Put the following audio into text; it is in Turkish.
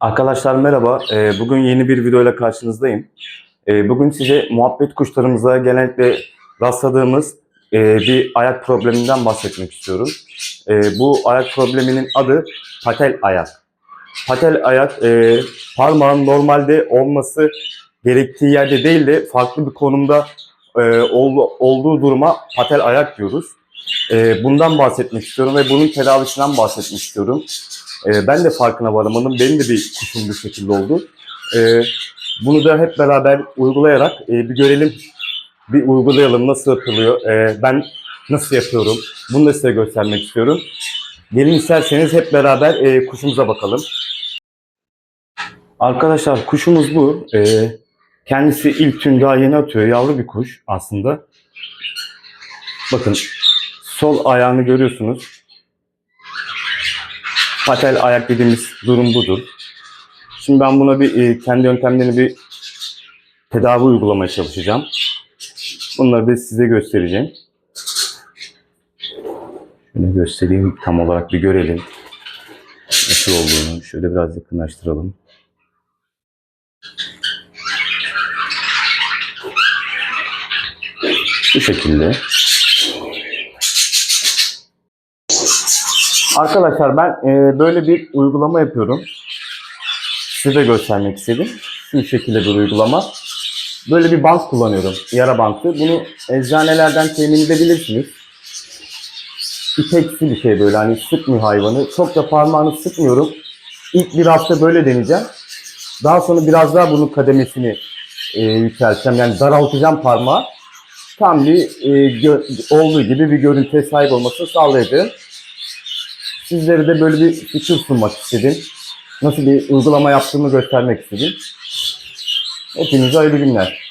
Arkadaşlar merhaba. Ee, Bugün yeni bir videoyla karşınızdayım. Ee, Bugün size muhabbet kuşlarımıza genellikle rastladığımız e, bir ayak probleminden bahsetmek istiyorum. Ee, Bu ayak probleminin adı patel ayak. Patel ayak e, parmağın normalde olması gerektiği yerde değil de farklı bir konumda e, ol- olduğu duruma patel ayak diyoruz. Bundan bahsetmek istiyorum ve bunun tedavisinden bahsetmek istiyorum. Ee, ben de farkına varamadım. Benim de bir kuşum bu şekilde oldu. Ee, bunu da hep beraber uygulayarak e, bir görelim, bir uygulayalım nasıl yapılıyor, Ee, ben nasıl yapıyorum, bunu da size göstermek istiyorum. Gelin isterseniz hep beraber e, kuşumuza bakalım. Arkadaşlar kuşumuz bu. Ee, kendisi ilk tüm daha yeni atıyor. Yavru bir kuş aslında. Bakın sol ayağını görüyorsunuz. Patel ayak dediğimiz durum budur. Şimdi ben buna bir e, kendi yöntemlerini bir tedavi uygulamaya çalışacağım. Bunları da size göstereceğim. Şöyle göstereyim tam olarak bir görelim. Nasıl olduğunu şöyle biraz yakınlaştıralım. Bu şekilde. Arkadaşlar ben e, böyle bir uygulama yapıyorum. Size de göstermek istedim. Şu şekilde bir uygulama. Böyle bir bant kullanıyorum. Yara bantı. Bunu eczanelerden temin edebilirsiniz. İpeksi bir şey böyle hani sıkmıyor hayvanı. Çok da parmağını sıkmıyorum. İlk bir hafta böyle deneyeceğim. Daha sonra biraz daha bunun kademesini e, yükselteceğim. Yani daraltacağım parmağı. Tam bir e, olduğu gibi bir görüntüye sahip olmasını sağlayacağım. Sizlere de böyle bir fikir sunmak istedim. Nasıl bir uygulama yaptığımı göstermek istedim. Hepinize hayırlı günler.